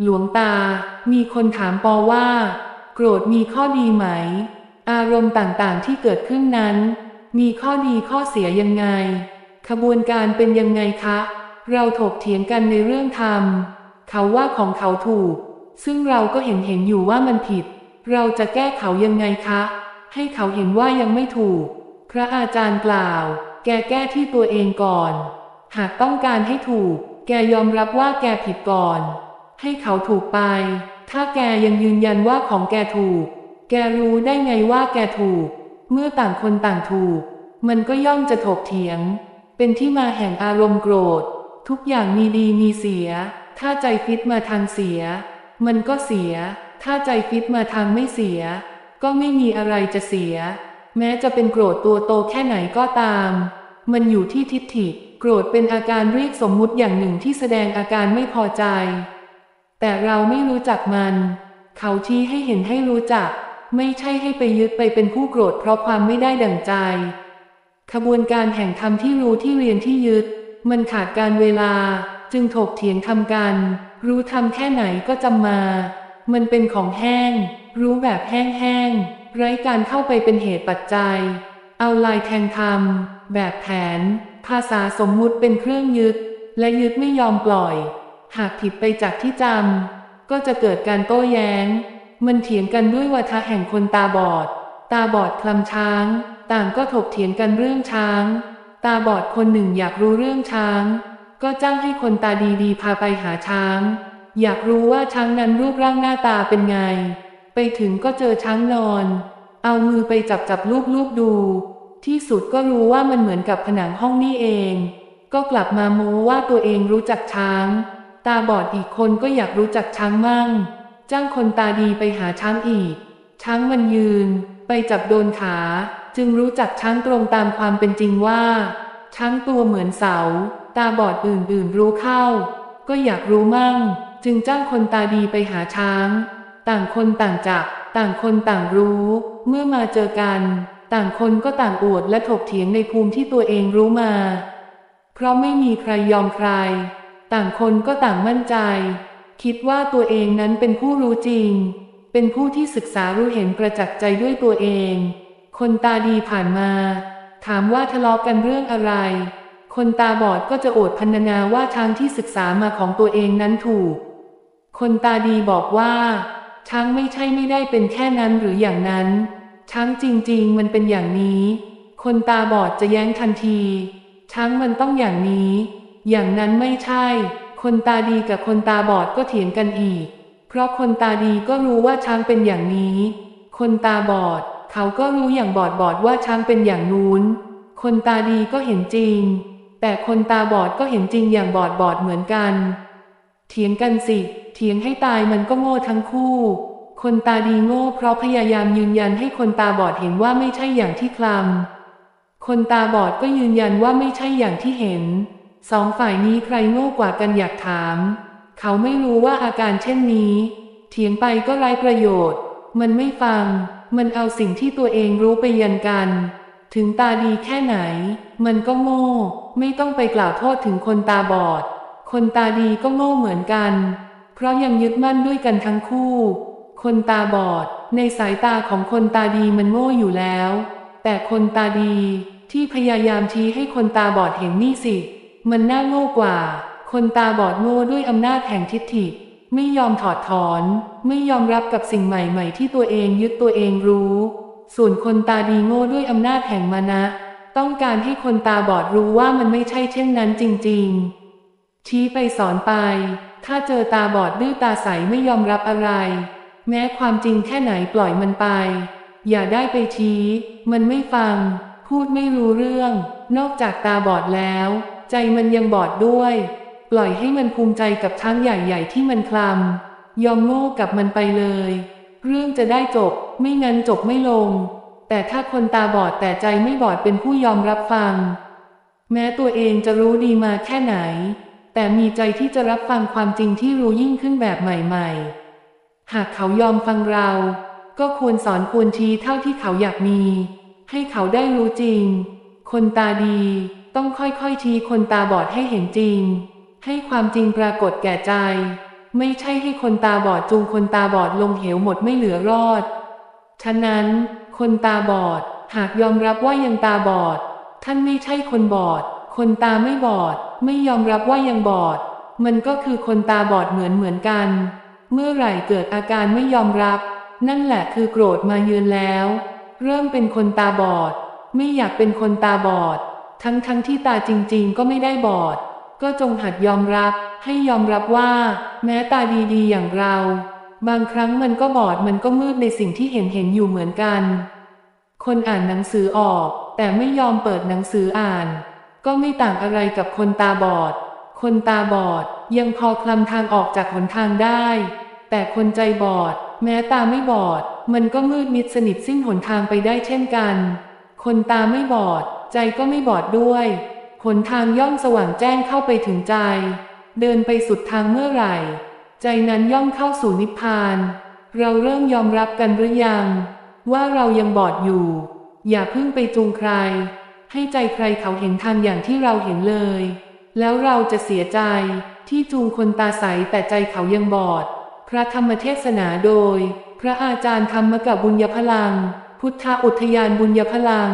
หลวงตา มีคนถามปอว่า โกรธมีข้อดีไหม อารมณ์ต่างๆที่เกิดขึ้นนั้น มีข้อดีข้อเสียยังไง ขบวนการเป็นยังไงคะ เราถกเถียงกันในเรื่องธรรม เขาว่าของเขาถูก ซึ่งเราก็เห็นเห็นอยู่ว่ามันผิด เราจะแก้เขายังไงคะ ให้เขาเห็นว่ายังไม่ถูก พระอาจารย์กล่าว แกแก้ที่ตัวเองก่อน หากต้องการให้ถูก แกยอมรับว่าแกผิดก่อน ให้เขาถูกไป ถ้าแกยังยืนยันว่าของแกถูก แกรู้ได้ไงว่าแกถูก เมื่อต่างคนต่างถูก มันก็ย่อมจะถกเถียง เป็นที่มาแห่งอารมณ์โกรธ ทุกอย่างมีดีมีเสีย ถ้าใจฟิตมาทางเสีย มันก็เสีย ถ้าใจฟิตมาทางไม่เสีย ก็ไม่มีอะไรจะเสีย แม้จะเป็นโกรธตัวโตแค่ไหนก็ตาม มันอยู่ที่ทิฏฐิ โกรธเป็นอาการเรียกสมมุติอย่างหนึ่งที่แสดงอาการไม่พอใจ แต่เราไม่รู้จักมัน เขาชี้ให้เห็นให้รู้จัก ไม่ใช่ให้ไปยึดไปเป็นผู้โกรธเพราะความไม่ได้ดั่งใจ ขบวนการแห่งธรรมที่รู้ที่เรียนที่ยึด มันขาดการเวลา จึงถกเถียงทำกัน รู้ทำแค่ไหนก็จำมา มันเป็นของแห้ง รู้แบบแห้งๆไร้การเข้าไปเป็นเหตุปัจจัย เอาลายแทงธรรม แบบแผน ภาษาสมมุติเป็นเครื่องยึด และยึดไม่ยอมปล่อย หากผิดไปจากที่จำก็จะเกิดการโต้แย้ง มันเถียงกันด้วยวาทะแห่งคนตาบอด ตาบอดคลำช้าง ต่างก็ถกเถียงกันเรื่องช้าง ตาบอดคนหนึ่งอยากรู้เรื่องช้าง ก็จ้างให้คนตาดีๆ พาไปหาช้าง อยากรู้ว่าช้างนั้นรูปร่างหน้าตาเป็นไง ไปถึงก็เจอช้างนอน เอามือไปจับจับลูบลูบดู ที่สุดก็รู้ว่ามันเหมือนกับผนังห้องนี่เอง ก็กลับมาโม้ว่าตัวเองรู้จักช้าง ตาบอดอีกคนก็อยากรู้จักช้างมั่ง จ้างคนตาดีไปหาช้างอีก ช้างมันยืน ไปจับโดนขา จึงรู้จักช้างตรงตามความเป็นจริงว่า ช้างตัวเหมือนเสา ตาบอดอื่นๆรู้เข้า ก็อยากรู้มั่ง จึงจ้างคนตาดีไปหาช้าง ต่างคนต่างจับ ต่างคนต่างรู้ เมื่อมาเจอกัน ต่างคนก็ต่างอวดและถกเถียงในภูมิที่ตัวเองรู้มา เพราะไม่มีใครยอมใคร ต่างคนก็ต่างมั่นใจ คิดว่าตัวเองนั้นเป็นผู้รู้จริง เป็นผู้ที่ศึกษารู้เห็นประจักษ์ใจด้วยตัวเอง คนตาดีผ่านมา ถามว่าทะเลาะกันเรื่องอะไร คนตาบอดก็จะโอดพรรณนาว่าทางที่ศึกษามาของตัวเองนั้นถูก คนตาดีบอกว่าช้างไม่ใช่ไม่ได้เป็นแค่นั้นหรืออย่างนั้น ช้างจริง ๆ มันเป็นอย่างนี้ คนตาบอดจะแย้งทันที ช้างมันต้องอย่างนี้ อย่างนั้นไม่ใช่ คนตาดีกับคนตาบอดก็เถียงกันอีก เพราะคนตาดีก็รู้ว่าช้างเป็นอย่างนี้ คนตาบอด เขาก็รู้อย่างบอดบอดว่าช้างเป็นอย่างนู้น คนตาดีก็เห็นจริง แต่คนตาบอดก็เห็นจริงอย่างบอดบอดเหมือนกัน เถียงกันสิ เถียงให้ตายมันก็โง่ทั้งคู่ คนตาดีโง่เพราะพยายามยืนยันให้คนตาบอดเห็นว่าไม่ใช่อย่างที่คลำคนตาบอดก็ยืนยันว่าไม่ใช่อย่างที่เห็น สองฝ่ายนี้ใครโง่กว่ากันอยากถาม เขาไม่รู้ว่าอาการเช่นนี้ เถียงไปก็ไร้ประโยชน์ มันไม่ฟัง มันเอาสิ่งที่ตัวเองรู้ไปยันกัน ถึงตาดีแค่ไหน มันก็โง่ ไม่ต้องไปกล่าวโทษถึงคนตาบอด คนตาดีก็โง่เหมือนกัน เพราะยังยึดมั่นด้วยกันทั้งคู่ คนตาบอด ในสายตาของคนตาดีมันโง่อยู่แล้ว แต่คนตาดีที่พยายามชี้ให้คนตาบอดเห็นนี่สิ มันน่าโง่กว่า คนตาบอดโง่ด้วยอำนาจแห่งทิฏฐิ ไม่ยอมถอดถอน ไม่ยอมรับกับสิ่งใหม่ๆ ที่ตัวเองยึดตัวเองรู้ ส่วนคนตาดีโง่ด้วยอำนาจแห่งมานะ ต้องการให้คนตาบอดรู้ว่ามันไม่ใช่เช่นนั้นจริง ๆ ชี้ไปสอนไป ถ้าเจอตาบอดดื้อตาใสไม่ยอมรับอะไร แม้ความจริงแค่ไหนปล่อยมันไป อย่าได้ไปชี้ มันไม่ฟัง พูดไม่รู้เรื่อง นอกจากตาบอดแล้ว ใจมันยังบอดด้วย ปล่อยให้มันภูมิใจกับช้างใหญ่ๆที่มันคลำยอมโง่กับมันไปเลย เรื่องจะได้จบ ไม่งั้นจบไม่ลง แต่ถ้าคนตาบอดแต่ใจไม่บอดเป็นผู้ยอมรับฟัง แม้ตัวเองจะรู้ดีมาแค่ไหน แต่มีใจที่จะรับฟังความจริงที่รู้ยิ่งขึ้นแบบใหม่ ๆ หากเขายอมฟังเรา ก็ควรสอนควรชี้เท่าที่เขาอยากมี ให้เขาได้รู้จริง คนตาดี ต้องค่อยๆชี้คนตาบอดให้เห็นจริง ให้ความจริงปรากฏแก่ใจ ไม่ใช่ให้คนตาบอดจูงคนตาบอดลงเหวหมดไม่เหลือรอด ฉะนั้น คนตาบอดหากยอมรับว่ายังตาบอด ท่านไม่ใช่คนบอด คนตาไม่บอด ไม่ยอมรับว่ายังบอด มันก็คือคนตาบอดเหมือนเหมือนกัน เมื่อไหร่เกิดอาการไม่ยอมรับ นั่นแหละคือโกรธมาเยือนแล้ว เริ่มเป็นคนตาบอด ไม่อยากเป็นคนตาบอด ทั้งทั้งที่ตาจริง ๆ ก็ไม่ได้บอด ก็จงหัดยอมรับ ให้ยอมรับว่า แม้ตาดีๆ อย่างเรา บางครั้งมันก็บอดมันก็มืดในสิ่งที่เห็นเห็นอยู่เหมือนกัน คนอ่านหนังสือออก แต่ไม่ยอมเปิดหนังสืออ่าน ก็ไม่ต่างอะไรกับคนตาบอด คนตาบอดยังพอคลำทางออกจากหนทางได้ แต่คนใจบอด แม้ตาไม่บอด มันก็มืดมิดสนิทสิ้นหนทางไปได้เช่นกัน คนตาไม่บอด ใจก็ไม่บอดด้วย หนทางย่อมสว่างแจ้งเข้าไปถึงใจ เดินไปสุดทางเมื่อไหร่ ใจนั้นย่อมเข้าสู่นิพพาน เราเริ่มยอมรับกันหรือยัง ว่าเรายังบอดอยู่ อย่าเพิ่งไปจูงใคร ให้ใจใครเขาเห็นทางอย่างที่เราเห็นเลย แล้วเราจะเสียใจที่จูงคนตาใสแต่ใจเขายังบอด พระธรรมเทศนาโดย พระอาจารย์ธรรมกับบุญญพลัง พุทธอุทยานบุญญพลัง